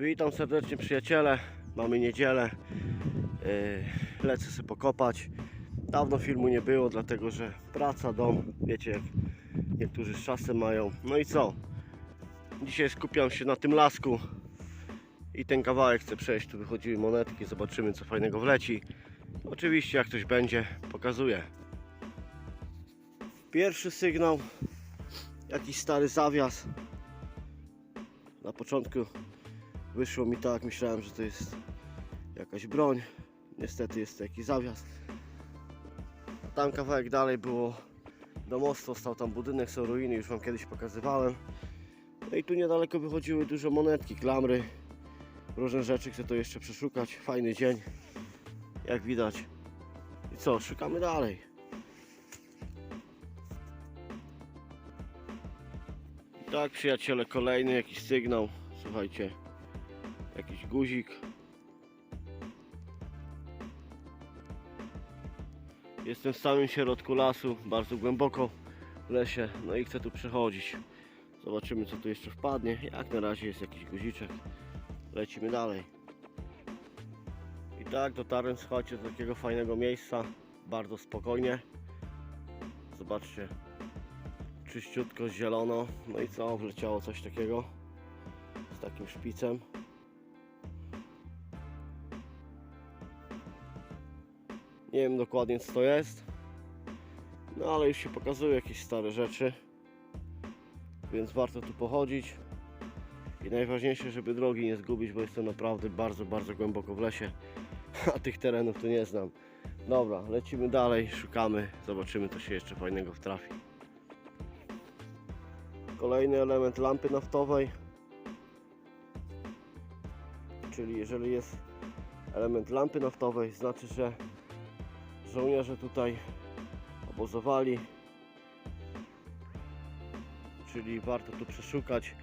Witam serdecznie przyjaciele. Mamy niedzielę. Yy, lecę sobie pokopać. Dawno filmu nie było, dlatego że praca, dom, wiecie jak niektórzy z czasem mają. No i co? Dzisiaj skupiam się na tym lasku i ten kawałek chcę przejść. Tu wychodziły monetki, zobaczymy co fajnego wleci. Oczywiście jak coś będzie, pokazuję. Pierwszy sygnał, jakiś stary zawias. Na początku wyszło mi tak, myślałem, że to jest jakaś broń. Niestety jest to jakiś zawias. Tam kawałek dalej było domostwo, stał tam budynek, są ruiny, już Wam kiedyś pokazywałem. No i tu niedaleko wychodziły dużo monetki, klamry, różne rzeczy, chcę to jeszcze przeszukać. Fajny dzień, jak widać. I co, szukamy dalej. Tak przyjaciele, kolejny jakiś sygnał. Słuchajcie, jakiś guzik. Jestem w samym środku lasu, bardzo głęboko w lesie, no i chcę tu przechodzić. Zobaczymy co tu jeszcze wpadnie. Jak na razie jest jakiś guziczek. Lecimy dalej. I tak dotarłem, słuchajcie, do takiego fajnego miejsca. Bardzo spokojnie. Zobaczcie. Czyściutko, zielono. No i co? Wleciało coś takiego. Z takim szpicem. Nie wiem dokładnie co to jest. No ale już się pokazują jakieś stare rzeczy. Więc warto tu pochodzić. I najważniejsze, żeby drogi nie zgubić, bo jestem naprawdę bardzo, bardzo głęboko w lesie. A tych terenów tu nie znam. Dobra, lecimy dalej, szukamy, zobaczymy co się jeszcze fajnego wtrafi. Kolejny element lampy naftowej. Czyli jeżeli jest element lampy naftowej, znaczy, że żołnierze tutaj obozowali. Czyli warto tu przeszukać,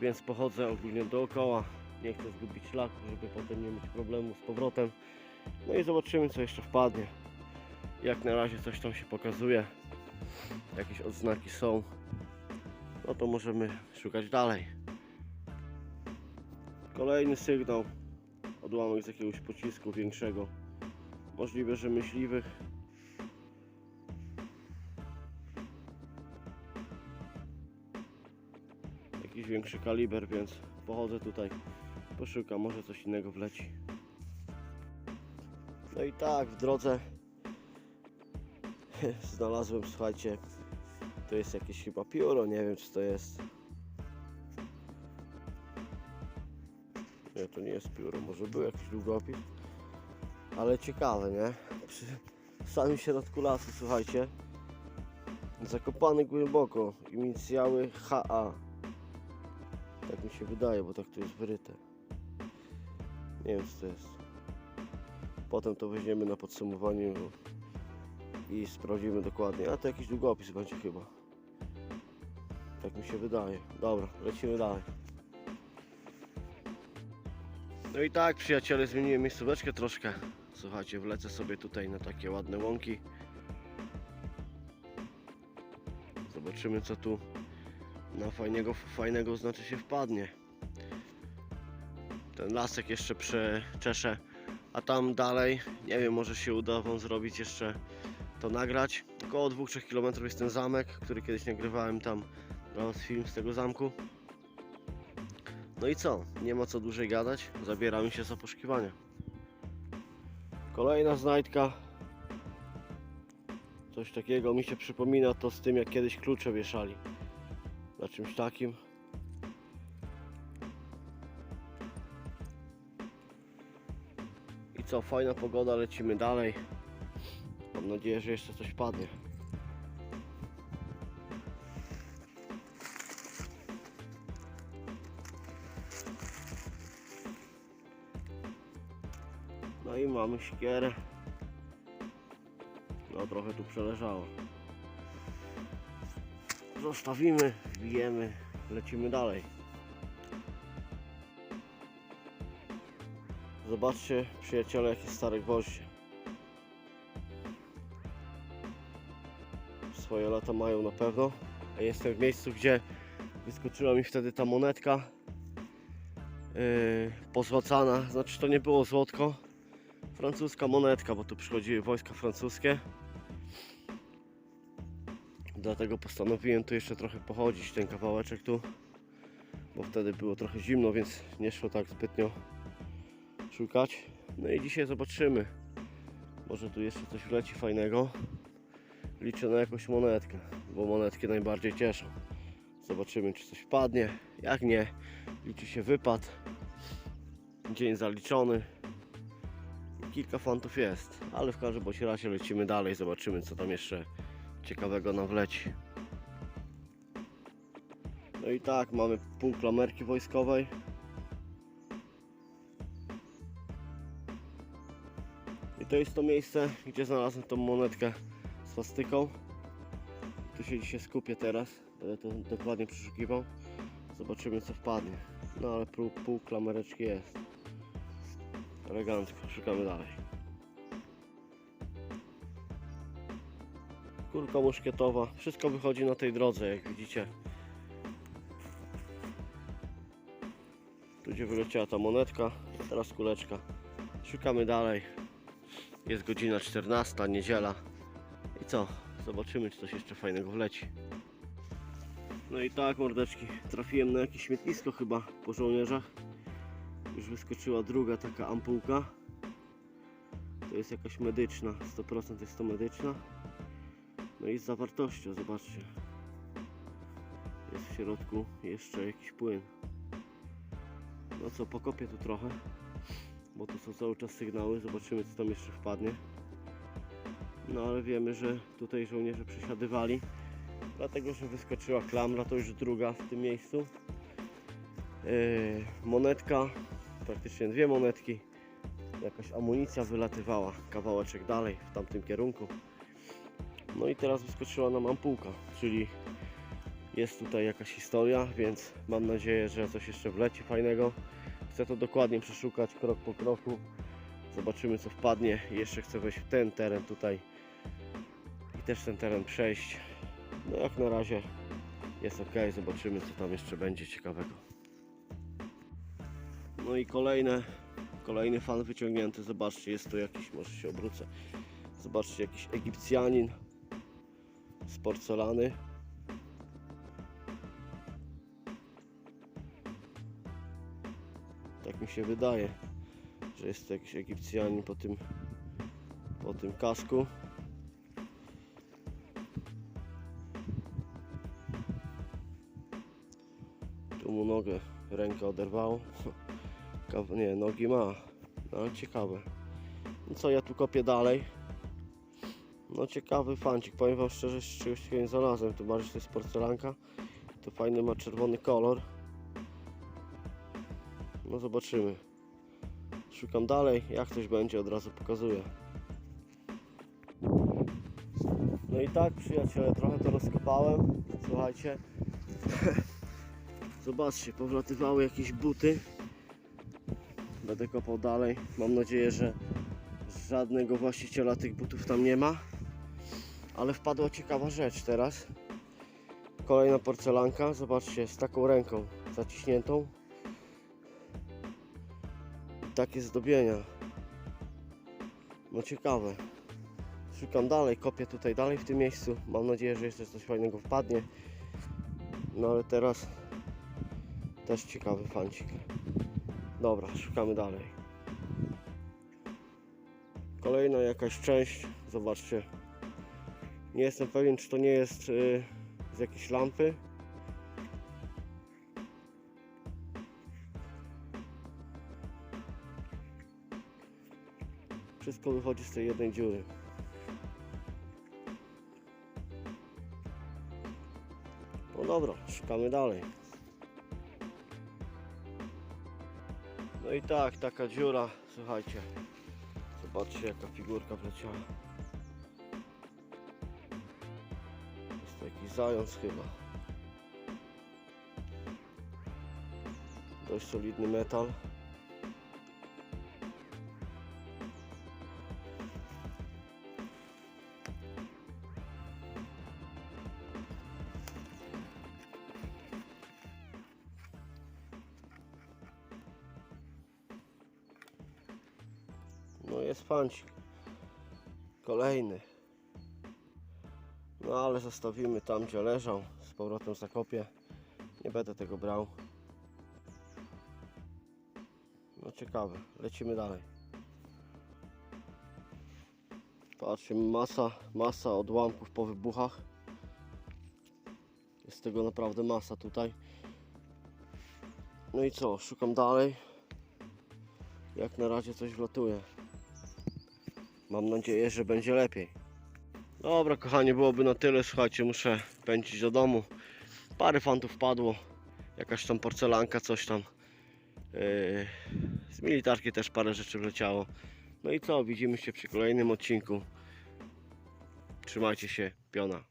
więc pochodzę ogólnie dookoła. Nie chcę zgubić szlaku, żeby potem nie mieć problemu z powrotem. No i zobaczymy co jeszcze wpadnie. Jak na razie coś tam się pokazuje. Jakieś odznaki są. No to możemy szukać dalej. Kolejny sygnał. Odłamek z jakiegoś pocisku większego. Możliwe, że myśliwych. Jakiś większy kaliber, więc pochodzę tutaj. Poszukam, może coś innego wleci. No i tak, w drodze znalazłem, słuchajcie, to jest jakieś chyba pióro, nie wiem czy to jest. Nie, to nie jest pióro, może był jakiś długopis. Ale ciekawe, nie? Przy samym środku lasu, słuchajcie. Zakopany głęboko, inicjały HA. Tak mi się wydaje, bo tak to jest wyryte. Nie wiem co to jest. Potem to weźmiemy na podsumowaniu i sprawdzimy dokładnie. A to jakiś długopis będzie chyba. Tak mi się wydaje. Dobra, lecimy dalej. No i tak przyjaciele zmieniłem miejscóweczkę troszkę. Słuchajcie, wlecę sobie tutaj na takie ładne łąki. Zobaczymy co tu na fajnego, fajnego znaczy się wpadnie. Ten lasek jeszcze przeczeszę, a tam dalej, nie wiem, może się uda Wam zrobić jeszcze to nagrać. Około 2-3 km jest ten zamek, który kiedyś nagrywałem tam dla Was film z tego zamku. No i co? Nie ma co dłużej gadać. Zabieramy się za poszukiwania. Kolejna znajdka. Coś takiego mi się przypomina to z tym jak kiedyś klucze wieszali. Na czymś takim. I co? Fajna pogoda, lecimy dalej. Mam nadzieję, że jeszcze coś padnie. Mamy siekierę. No trochę tu przeleżało. Zostawimy, wbijemy, lecimy dalej. Zobaczcie przyjaciele jakie stare gwoździe. Swoje lata mają na pewno. A jestem w miejscu gdzie wyskoczyła mi wtedy ta monetka. yy, pozłacana. Znaczy to nie było złotko. Francuska monetka, bo tu przychodziły wojska francuskie. Dlatego postanowiłem tu jeszcze trochę pochodzić, ten kawałeczek tu. Bo wtedy było trochę zimno, więc nie szło tak zbytnio szukać. No i dzisiaj zobaczymy. Może tu jeszcze coś wleci fajnego. Liczę na jakąś monetkę, bo monetki najbardziej cieszą. Zobaczymy, czy coś wpadnie. Jak nie, liczy się wypad. Dzień zaliczony. Kilka fantów jest, ale w każdym bądź razie lecimy dalej. Zobaczymy, co tam jeszcze ciekawego nam wleci. No i tak, mamy punkt klamerki wojskowej. I to jest to miejsce, gdzie znalazłem tą monetkę z swastyką. Tu się dzisiaj skupię teraz, będę to dokładnie przeszukiwał. Zobaczymy co wpadnie. No ale pół, pół klamereczki jest. Elegancko, szukamy dalej. Kurka muszkietowa, wszystko wychodzi na tej drodze, jak widzicie. Tu gdzie wyleciała ta monetka, teraz kuleczka. Szukamy dalej. Jest godzina 14, niedziela. I co? Zobaczymy, czy coś jeszcze fajnego wleci. No i tak, mordeczki, trafiłem na jakieś śmietnisko chyba po żołnierzach. Już wyskoczyła druga taka ampułka. To jest jakaś medyczna, 100% jest to medyczna. No i z zawartością, zobaczcie. Jest w środku jeszcze jakiś płyn. No co, pokopię tu trochę, bo to są cały czas sygnały, zobaczymy co tam jeszcze wpadnie. No ale wiemy, że tutaj żołnierze przesiadywali, dlatego że wyskoczyła klamra, to już druga w tym miejscu. Yy, monetka, praktycznie dwie monetki, jakaś amunicja wylatywała, kawałeczek dalej w tamtym kierunku. No i teraz wyskoczyła nam ampułka, czyli jest tutaj jakaś historia, więc mam nadzieję, że coś jeszcze wleci fajnego. Chcę to dokładnie przeszukać krok po kroku. Zobaczymy co wpadnie. Jeszcze chcę wejść w ten teren tutaj i też ten teren przejść. No jak na razie jest ok. Zobaczymy co tam jeszcze będzie ciekawego. No i kolejne, kolejny fan wyciągnięty. Zobaczcie, jest tu jakiś, może się obrócę. Zobaczcie, jakiś Egipcjanin z porcelany. Tak mi się wydaje, że jest to jakiś Egipcjanin po tym, po tym kasku. Tu mu nogę, rękę oderwało. Kaw- Nie, nogi ma, no ale ciekawe. No co, ja tu kopię dalej. No ciekawy fancik, powiem wam szczerze, że czegoś nie znalazłem. Tu bardziej to jest porcelanka. To fajny ma czerwony kolor. No zobaczymy. Szukam dalej, jak coś będzie, od razu pokazuję. No i tak przyjaciele, trochę to rozkopałem. Słuchajcie. Zobaczcie, powlatywały jakieś buty. Będę kopał dalej. Mam nadzieję, że żadnego właściciela tych butów tam nie ma. Ale wpadła ciekawa rzecz teraz. Kolejna porcelanka. Zobaczcie, z taką ręką zaciśniętą. Takie zdobienia. No ciekawe. Szukam dalej, kopię tutaj dalej w tym miejscu. Mam nadzieję, że jeszcze coś fajnego wpadnie. No ale teraz też ciekawy fancik. Dobra, szukamy dalej. Kolejna jakaś część. Zobaczcie. Nie jestem pewien, czy to nie jest y, z jakiejś lampy. Wszystko wychodzi z tej jednej dziury. No dobra, szukamy dalej. No i tak, taka dziura, słuchajcie. Zobaczcie jaka figurka wleciała. Jest to jakiś zając chyba. Dość solidny metal. Jest fancik. Kolejny. No ale zostawimy tam, gdzie leżał. Z powrotem zakopię. Nie będę tego brał. No ciekawe. Lecimy dalej. Patrzcie, masa, masa odłamków po wybuchach. Jest tego naprawdę masa tutaj. No i co, szukam dalej. Jak na razie coś wlatuje. Mam nadzieję, że będzie lepiej. Dobra, kochani, byłoby na tyle. Słuchajcie, muszę pędzić do domu. Parę fantów padło. Jakaś tam porcelanka, coś tam. Yy, z militarki też parę rzeczy wleciało. No i co, widzimy się przy kolejnym odcinku. Trzymajcie się, piona.